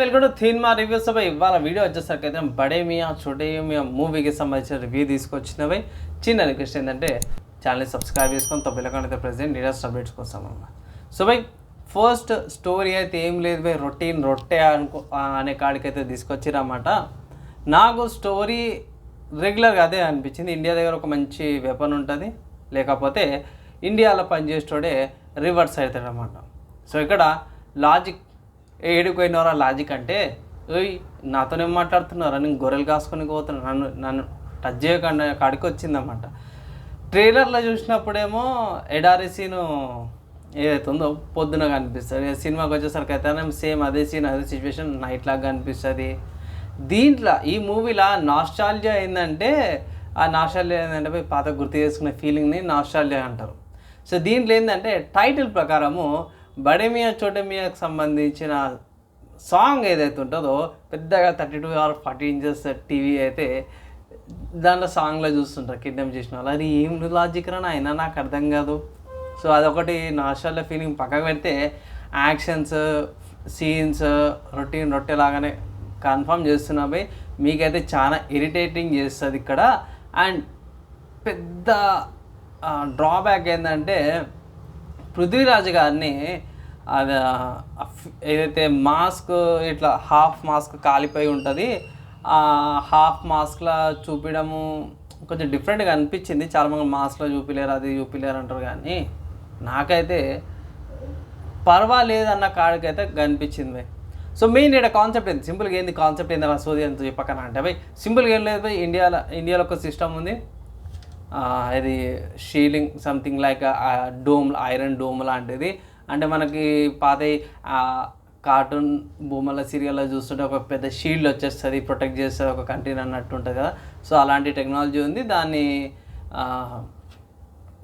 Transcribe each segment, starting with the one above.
Welcome to థీన్మా reviews పై ఇవాళ వీడియో వచ్చేసరికి అయితే బడే మియా చోటే మియా మూవీకి సంబంధించిన రివ్యూ తీసుకొచ్చినవి. చిన్న రిక్వెస్ట్ ఏంటంటే ఛానల్ని సబ్స్క్రైబ్ చేసుకొని తొమ్మిదిలకండి అయితే ప్రజెంట్ లేటెస్ట్ అప్డేట్స్ కోసం అనమాట సో బై ఫస్ట్ స్టోరీ అయితే ఏం లేదు బై రొటీన్ రొట్టె అనుకో అనే కాడికి అయితే తీసుకొచ్చిరన్నమాట నాకు స్టోరీ రెగ్యులర్గా అదే అనిపించింది. ఇండియా దగ్గర ఒక మంచి వెపన్ ఉంటుంది. లేకపోతే ఇండియాలో పనిచేసేటోడే రివర్స్ అవుతాడు అనమాట సో ఇక్కడ లాజిక్ ఏడిపోయినవరా లాజిక్ అంటే ఓయ్ ఏం మాట్లాడుతున్నారా నేను గొర్రెలు కాసుకొని పోతున్నా. నన్ను నన్ను టచ్ చేయకుండా కాడికి వచ్చిందన్నమాట ట్రైలర్లో చూసినప్పుడేమో ఎడారి సీను ఏదైతే ఉందో పొద్దున కనిపిస్తుంది. సినిమాకి వచ్చేసరికి అయితే సేమ్ అదే సీన్ అదే సిచ్యువేషన్ నైట్ లాగా కనిపిస్తుంది. దీంట్లో ఈ మూవీలో నాస్టాలజీ ఏంటంటే ఆ నాస్టాలజీ ఏంటంటే పోయి పాత గుర్తు చేసుకునే ఫీలింగ్ని నాస్టాలజీ అంటారు. సో దీంట్లో ఏంటంటే టైటిల్ ప్రకారము బడే మియా చోటే మియాకు సంబంధించిన సాంగ్ ఏదైతే ఉంటుందో పెద్దగా thirty two or forty inches TV అయితే దాంట్లో సాంగ్లో చూస్తుంటారు కిడ్నాప్ చేసిన వాళ్ళు. అది ఏం లాజిక్ రా అయినా నాకు అర్థం కాదు. సో అదొకటి నాషాల్లో ఫీలింగ్ పక్కకు పెడితే యాక్షన్స్ సీన్స్ రొటీన్ రొట్టెలాగానే కన్ఫర్మ్ చేస్తున్నా మీకైతే చాలా ఇరిటేటింగ్ చేస్తుంది ఇక్కడ. అండ్ పెద్ద డ్రాబ్యాక్ ఏంటంటే పృథ్వీరాజ్ గారిని అది ఏదైతే మాస్క్ ఇట్లా హాఫ్ మాస్క్ కాలిపోయి ఉంటుంది ఆ హాఫ్ మాస్క్లా చూపించడము కొంచెం డిఫరెంట్గా అనిపించింది. చాలా మంది మాస్క్లో చూపిలేరు అది చూపిలేరు అంటారు కానీ నాకైతే పర్వాలేదు అన్న కాడికైతే కనిపించింది సో మెయిన్ ఇక్కడ కాన్సెప్ట్ ఏంది? సింపుల్గా ఏంది? కాన్సెప్ట్ ఏంది? అలా సోది అంత చెప్పకన అంటే భయ్. సింపుల్గా ఏం లేదు భయ్. ఇండియాలో ఇండియాలో ఒక సిస్టమ్ ఉంది. ఇది shielding something like dome Iron Dome లాంటిది. అంటే మనకి పాత కార్టూన్ బొమ్మల సీరియల్లో చూస్తుంటే ఒక పెద్ద షీల్డ్ వచ్చేస్తుంది ప్రొటెక్ట్ చేస్తుంది ఒక కంట్రీని అన్నట్టు ఉంటుంది కదా. సో అలాంటి టెక్నాలజీ ఉంది. దాన్ని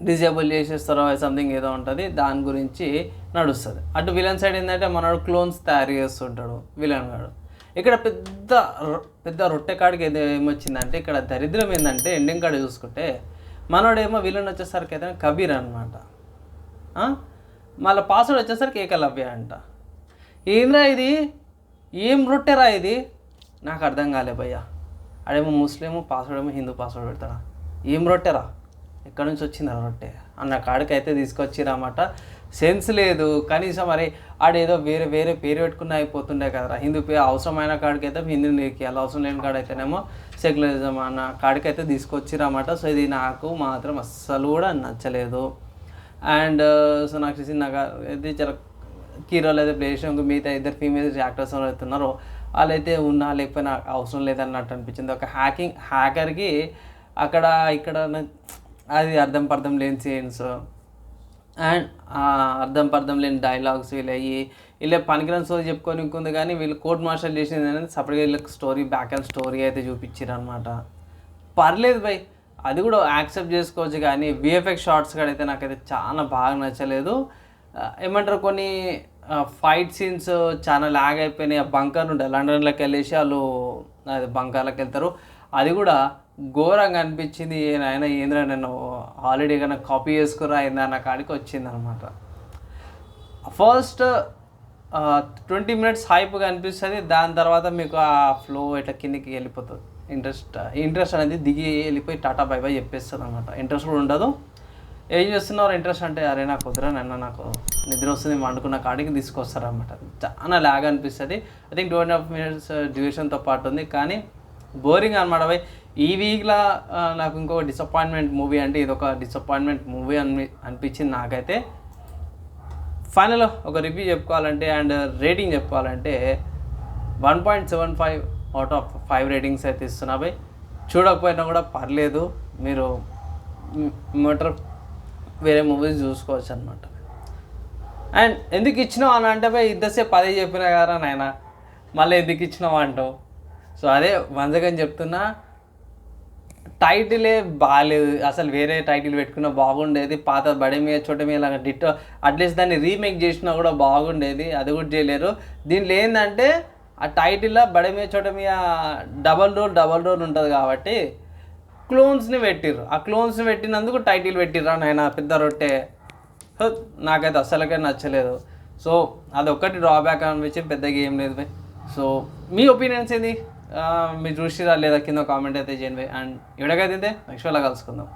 డిజేబుల్ చేసేస్తారో సంథింగ్ ఏదో ఉంటుంది. దాని గురించి నడుస్తుంది. అటు విలన్ సైడ్ ఏంటంటే మనోడు క్లోన్స్ తయారు చేస్తుంటాడు విలన్ గాడు. ఇక్కడ పెద్ద రొ- పెద్ద రొట్టె కాడికి ఏదో ఏమొచ్చిందంటే ఇక్కడ దరిద్రం ఏంటంటే ఎండింగ్ కాడ చూసుకుంటే మనోడేమో విలన్ వచ్చేసరికి అయితే కబీర్ అనమాట మళ్ళీ పాస్వర్డ్ వచ్చేసరికి ఏకలవ్య అంట. ఏంద్రా ఇది? ఏం రొట్టెరా ఇది? నాకు అర్థం కాలే భయ్యా. అడేమో ముస్లిం పాస్వర్డ్ ఏమో హిందూ పాస్వర్డ్ పెడతాడా? ఏం రొట్టెరా? ఎక్కడి నుంచి వచ్చిందా రొట్టె? అన్న కాడికి అయితే తీసుకొచ్చిరన్నమాట. సెన్స్ లేదు. కనీసం మరి ఆడేదో వేరే వేరే పేరు పెట్టుకున్న అయిపోతుండే కదరా. హిందూ పేరు అవసరమైన కాడికైతే హిందూ నీకు ఎలా అవసరం లేని కాడైతేనేమో సెక్యులరిజం అన్న కాడికైతే తీసుకొచ్చిరన్నమాట. సో ఇది నాకు మాత్రం అస్సలు కూడా నచ్చలేదు. అండ్ సో నాకు తెలిసి నాకు అయితే చాలా హీరోలు అయితే ప్లే చేసిన మిగతా ఇద్దరు ఫీమేల్ యాక్టర్స్ అవుతున్నారో ఉన్నారో వాళ్ళైతే ఉన్నా లేకపోయినా అవసరం లేదన్నట్టు అనిపించింది. ఒక హ్యాకింగ్ హ్యాకర్కి అక్కడ ఇక్కడ అది అర్థం పర్థం లేని సీన్స్ అండ్ అర్థం పర్థం లేని డైలాగ్స్ వీళ్ళు అయ్యి వీళ్ళే పనికిరాని స్టోరీ చెప్పుకొని ఇంకుంది కానీ వీళ్ళు కోర్ట్ మార్షల్ చేసింది అనేది సపరేట్గా వీళ్ళకి స్టోరీ బ్యాక్ అండ్ స్టోరీ అయితే చూపించారు అనమాట పర్లేదు భయ్ అది కూడా యాక్సెప్ట్ చేసుకోవచ్చు కానీ విఎఫ్ఎక్స్ షార్ట్స్ కూడా అయితే నాకైతే చాలా బాగా నచ్చలేదు. ఏమంటారు కొన్ని ఫైట్ సీన్స్ చాలా లాగ్ అయిపోయినాయి. ఆ బంకర్ నుండి లండన్లోకి వెళ్ళేసి వాళ్ళు అది బంకర్లోకి వెళ్తారు. అది కూడా ఘోరంగా అనిపించింది. ఆయన ఏంద్రా నేను ఆల్రెడీ కన్నా కాపీ చేసుకురా ఏందా అన్న కాడికి వచ్చింది అనమాట ఫస్ట్ ట్వంటీ మినిట్స్ హైప్గా అనిపిస్తుంది. దాని తర్వాత మీకు ఆ ఫ్లో ఇట్లా కిందికి వెళ్ళిపోతుంది. ఇంట్రెస్ట్ ఇంట్రెస్ట్ అనేది దిగి వెళ్ళిపోయి టాటా బై బై చెప్పేస్తుంది అనమాట ఇంట్రెస్ట్ కూడా ఉండదు. ఏం చేస్తున్నారు? ఇంట్రెస్ట్ అంటే అరే నాకు కుదరా నన్న నాకు నిద్ర వస్తుంది వండుకున్న కాడికి తీసుకొస్తారనమాట చాలా ల్యాగ్ అనిపిస్తుంది. I think two and half minutes డ్యూరేషన్తో పాటు ఉంది. కానీ బోరింగ్ అనమాట ఈ వీక్లో నాకు ఇంకో డిసప్పాయింట్మెంట్ మూవీ అంటే ఇది ఒక డిసప్పాయింట్మెంట్ మూవీ అని అనిపించింది నాకైతే. ఫైనల్ ఒక రివ్యూ చెప్పుకోవాలంటే అండ్ రేటింగ్ చెప్పుకోవాలంటే one point seven five out of five ratings అయితే ఇస్తున్నా బై. చూడకపోయినా కూడా పర్లేదు. మీరు మోటర్ వేరే మూవీస్ చూసుకోవచ్చు అనమాట అండ్ ఎందుకు ఇచ్చినావు అని అంటే పోయి ఇద్దరుసేపు అదే చెప్పినా కదా నాయన. మళ్ళీ ఎందుకు ఇచ్చినావు అంటావు? సో అదే వంజగని చెప్తున్నా. టైటిలే బాగాలేదు అసలు వేరే టైటిల్ పెట్టుకున్నా బాగుండేది. పాత బడే మీద చోట మీద అలా డిటో అట్లీస్ట్ దాన్ని రీమేక్ చేసినా కూడా బాగుండేది. అది కూడా చేయలేరు. దీంట్లో ఏంటంటే ఆ టైటిల్లో బడే మీద చోట మీద డబల్ రోల్ డబల్ రోల్ ఉంటుంది కాబట్టి క్లోన్స్ని పెట్టిర్రు. ఆ క్లోన్స్ని పెట్టినందుకు టైటిల్ పెట్టిర్రా నాయన పెద్ద రొట్టె. నాకైతే అస్సలకే నచ్చలేదు. సో అదొక్కటి డ్రాబ్యాక్ అనిపించి పెద్దగా ఏం లేదు. సో మీ ఒపీనియన్స్ ఏంది? మీరు చూసిరా లేదా? కింద కామెంట్ అయితే చేయండి అండ్ ఇవిడకైతే నెక్స్ట్ వాళ్ళ కలుసుకుందాం.